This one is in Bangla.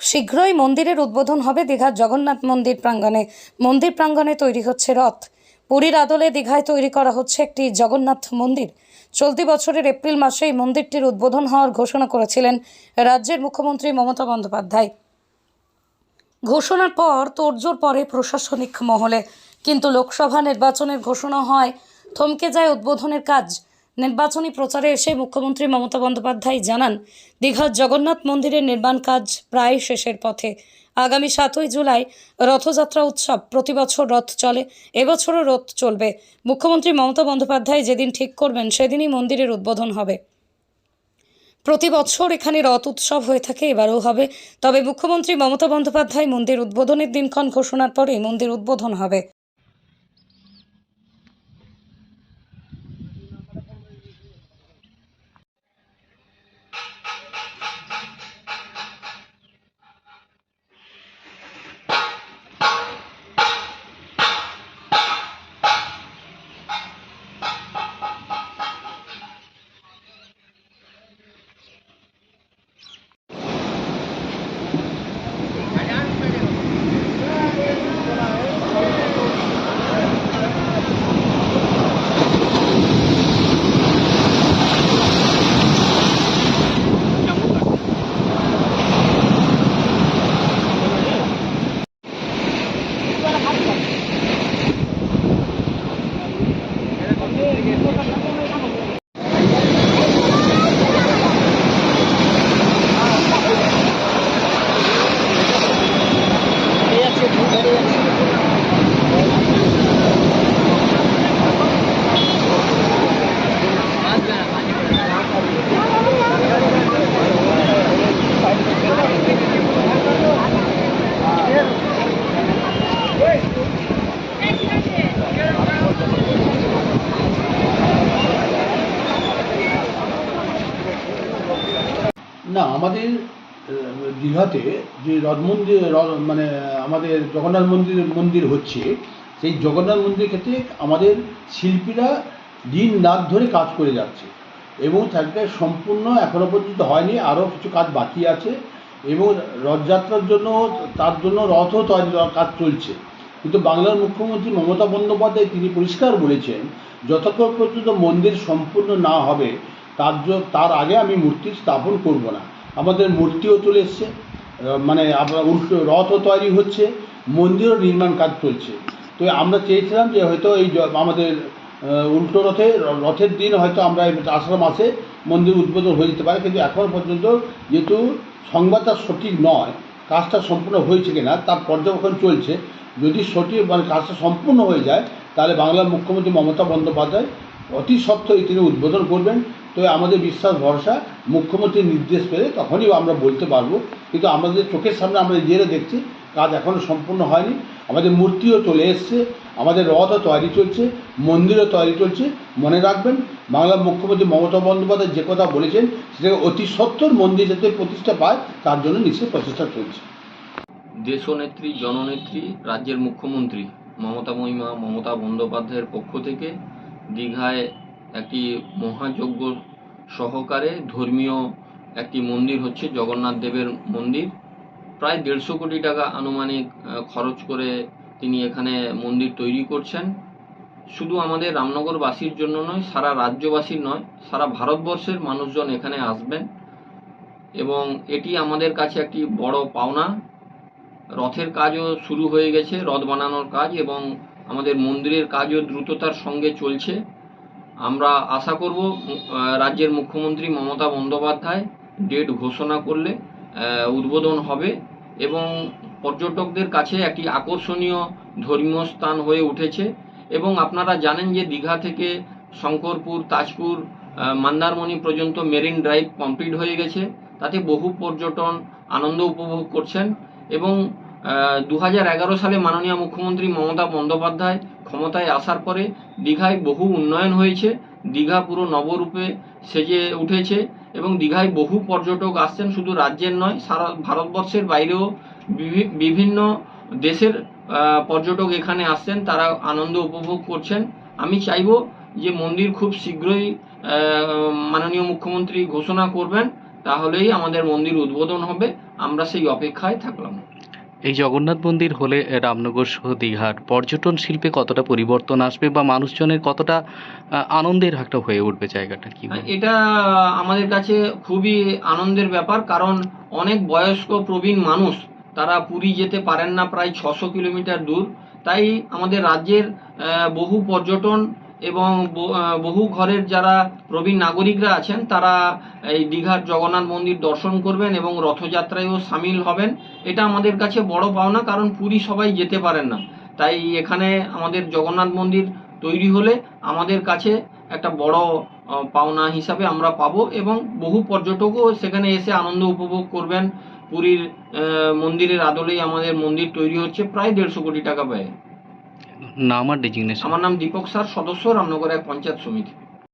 শীঘ্রই মন্দিরের উদ্বোধন হবে দীঘার জগন্নাথ মন্দির প্রাঙ্গণে। মন্দির প্রাঙ্গণে তৈরি হচ্ছে রথ। পুরীর আদলে দীঘায় তৈরি করা হচ্ছে একটি জগন্নাথ মন্দির। চলতি বছরের এপ্রিল মাসে এই মন্দিরটির উদ্বোধন হওয়ার ঘোষণা করেছিলেন রাজ্যের মুখ্যমন্ত্রী মমতা বন্দ্যোপাধ্যায়। ঘোষণার পর তোড়জোড় পরে প্রশাসনিক মহলে। কিন্তু লোকসভা নির্বাচনের ঘোষণা হয়, থমকে যায় উদ্বোধনের কাজ। নির্বাচনী প্রচারে এসে মুখ্যমন্ত্রী মমতা বন্দ্যোপাধ্যায় জানান দীঘার জগন্নাথ মন্দিরের নির্মাণ কাজ প্রায় শেষের পথে। আগামী সাতই জুলাই রথযাত্রা উৎসব, প্রতি বছর রথ চলে, এবছরও রথ চলবে। মুখ্যমন্ত্রী মমতা বন্দ্যোপাধ্যায় যেদিন ঠিক করবেন, সেদিনই মন্দিরের উদ্বোধন হবে। প্রতি বছর এখানে রথ উৎসব হয়ে থাকে, এবারও হবে। তবে মুখ্যমন্ত্রী মমতা বন্দ্যোপাধ্যায় মন্দির উদ্বোধনের দিনক্ষণ ঘোষণার পরে মন্দির উদ্বোধন হবে। না, আমাদের দীঘাতে যে রথ মন্দির মানে আমাদের জগন্নাথ মন্দির মন্দির হচ্ছে, সেই জগন্নাথ মন্দিরের ক্ষেত্রে আমাদের শিল্পীরা দিন রাত ধরে কাজ করে যাচ্ছে এবং তাকে সম্পূর্ণ এখনও পর্যন্ত হয়নি, আরও কিছু কাজ বাকি আছে এবং রথযাত্রার জন্য, তার জন্য রথও কাজ চলছে। কিন্তু বাংলার মুখ্যমন্ত্রী মমতা বন্দ্যোপাধ্যায় তিনি পরিষ্কার বলেছেন, যতক্ষণ পর্যন্ত মন্দির সম্পূর্ণ না হবে তার জ- তার আগে আমি মূর্তি স্থাপন করব না। আমাদের মূর্তিও চলে এসছে মানে রথও তৈরি হচ্ছে, মন্দিরও নির্মাণ কাজ চলছে। তো আমরা চেয়েছিলাম যে হয়তো এই আমাদের উল্টো রথে, রথের দিন হয়তো আমরা আষাঢ় মাসে মন্দির উদ্বোধন হয়ে যেতে পারে, কিন্তু এখনও পর্যন্ত যেহেতু সংবাদটা সঠিক নয়, কাজটা সম্পূর্ণ হয়েছে কিনা, তার পর্যবেক্ষণ চলছে। যদি সঠিক মানে কাজটা সম্পূর্ণ হয়ে যায়, তাহলে বাংলার মুখ্যমন্ত্রী মমতা বন্দ্যোপাধ্যায় অতি সত্ত্বই তিনি উদ্বোধন করবেন। তো আমাদের বিশ্বাস, ভরসা, মুখ্যমন্ত্রীর নির্দেশ পেলে তখনই আমরা বলতে পারব। কিন্তু আমাদের চোখের সামনে আমরা নিজেরা দেখছি, কাজ এখনও সম্পূর্ণ হয়নি। আমাদের মূর্তিও চলে এসছে, আমাদের রথও তৈরি চলছে, মন্দিরও তৈরি চলছে। মনে রাখবেন বাংলার মুখ্যমন্ত্রী মমতা বন্দ্যোপাধ্যায় যে কথা বলেছেন সেটাকে অতি সত্তর মন্দির যাতে প্রতিষ্ঠা পায়, তার জন্য নিশ্চয়ই প্রচেষ্টা চলছে। দেশনেত্রী, জননেত্রী, রাজ্যের মুখ্যমন্ত্রী মমতা মহিমা, মমতা বন্দ্যোপাধ্যায়ের পক্ষ থেকে দীঘায় একটি মহাযজ্ঞ সহকারে ধর্মীয় একটি মন্দির হচ্ছে জগন্নাথ দেবের মন্দির। প্রায় দেড়শো কোটি টাকা আনুমানিক খরচ করে তিনি এখানে মন্দির তৈরি করছেন। শুধু আমাদের রামনগরবাসীর জন্য নয়, সারা রাজ্যবাসীর নয়, সারা ভারতবর্ষের মানুষজন এখানে আসবেন। এবং এটি আমাদের কাছে একটি বড় পাওনা। রথের কাজও শুরু হয়ে গেছে, রথ বানানোর কাজ এবং আমাদের মন্দিরের কাজও দ্রুততার সঙ্গে চলছে। আমরা আশা করব রাজ্যের মুখ্যমন্ত্রী মমতা বন্দ্যোপাধ্যায় ডেট ঘোষণা করলে উদ্বোধন হবে এবং পর্যটকদের কাছে একটি আকর্ষণীয় ধর্মীয় স্থান হয়ে উঠেছে। এবং আপনারা জানেন যে দীঘা থেকে শঙ্করপুর, তাজপুর মন্দারমণি পর্যন্ত মেরিন ড্রাইভ কমপ্লিট হয়ে গেছে। তাতে বহু পর্যটন আনন্দ উপভোগ করছেন এবং দু হাজার এগারো সালে মাননীয় মুখ্যমন্ত্রী মমতা বন্দ্যোপাধ্যায় ক্ষমতায় আসার পরে দীঘায় বহু উন্নয়ন হয়েছে। দীঘা পুরো নবরূপে সেজে উঠেছে এবং দীঘায় বহু পর্যটক আসছেন, শুধু রাজ্যের নয়, সারা ভারতবর্ষের বাইরেও বিভি- বিভিন্ন দেশের পর্যটক এখানে আসছেন, তারা আনন্দ উপভোগ করছেন। আমি চাইব যে মন্দির খুব শীঘ্রই মাননীয় মুখ্যমন্ত্রী ঘোষণা করবেন, তাহলেই আমাদের মন্দির উদ্বোধন হবে। আমরা সেই অপেক্ষায় থাকলাম। এই জগন্নাথ মন্দির হলে রামনগর সহ দীঘার পর্যটন শিল্পে কতটা পরিবর্তন আসবে বা মানুষজনের কতটা আনন্দের একটা হয়ে উঠবে জায়গাটা কি এটা আমাদের কাছে খুবই আনন্দের ব্যাপার, কারণ অনেক বয়স্ক প্রবীণ মানুষ, তারা পুরী যেতে পারেন না প্রায় ছশো কিলোমিটার দূর। তাই আমাদের রাজ্যের বহু পর্যটন এবং বহু ঘরের যারা প্রবীণ নাগরিকরা আছেন, তারা এই দীঘার জগন্নাথ মন্দির দর্শন করবেন এবং রথযাত্রায়ও সামিল হবেন। এটা আমাদের কাছে বড় পাওনা, কারণ পুরী সবাই যেতে পারেন না। তাই এখানে আমাদের জগন্নাথ মন্দির তৈরি হলে আমাদের কাছে একটা বড় পাওনা হিসাবে আমরা পাবো এবং বহু পর্যটকও সেখানে এসে আনন্দ উপভোগ করবেন। পুরীর মন্দিরের আদলেই আমাদের মন্দির তৈরি হচ্ছে প্রায় দেড়শো কোটি টাকা ব্যয়। নাম আর ডেজিগনেশন আমার নাম দীপক স্যার সদস্য রামনগর এক পঞ্চায়েত সমিতি।